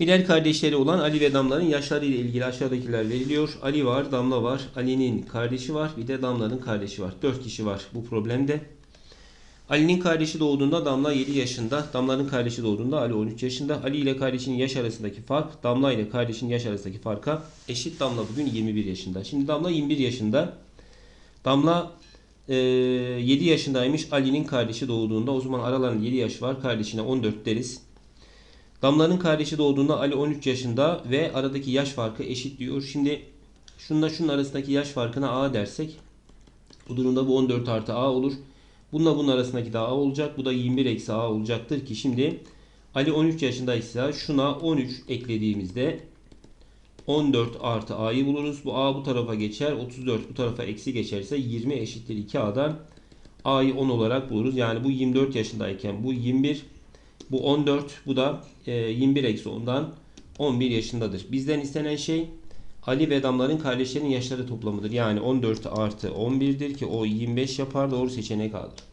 Bilal kardeşleri olan Ali ve Damla'nın yaşları ile ilgili aşağıdakiler veriliyor. Ali var, Damla var, Ali'nin kardeşi var, bir de Damla'nın kardeşi var. 4 kişi var bu problemde. Ali'nin kardeşi doğduğunda Damla 7 yaşında, Damla'nın kardeşi doğduğunda Ali 13 yaşında. Ali ile kardeşinin yaş arasındaki fark, Damla ile kardeşinin yaş arasındaki farka eşit. Damla bugün 21 yaşında. Şimdi Damla 21 yaşında. Damla e, 7 yaşındaymış Ali'nin kardeşi doğduğunda. O zaman aralarında 7 yaş var. Kardeşine 14 deriz. Damla'nın kardeşi doğduğunda Ali 13 yaşında ve aradaki yaş farkı eşit diyor. Şimdi şununla şunun arasındaki yaş farkına A dersek bu durumda bu 14 artı A olur. Bununla bunun arasındaki de A olacak. Bu da 21 eksi A olacaktır ki şimdi Ali 13 yaşındaysa şuna 13 eklediğimizde 14 artı A'yı buluruz. Bu A bu tarafa geçer. 34 bu tarafa eksi geçerse 20 eşittir 2A'dan A'yı 10 olarak buluruz. Yani bu 24 yaşındayken bu 21 bu 14 bu da e, 21 eksi 10'dan 11 yaşındadır. Bizden istenen şey Ali ve Damların kardeşlerinin yaşları toplamıdır. Yani 14 artı 11'dir ki o 25 yapar. Doğru seçenek A'dır.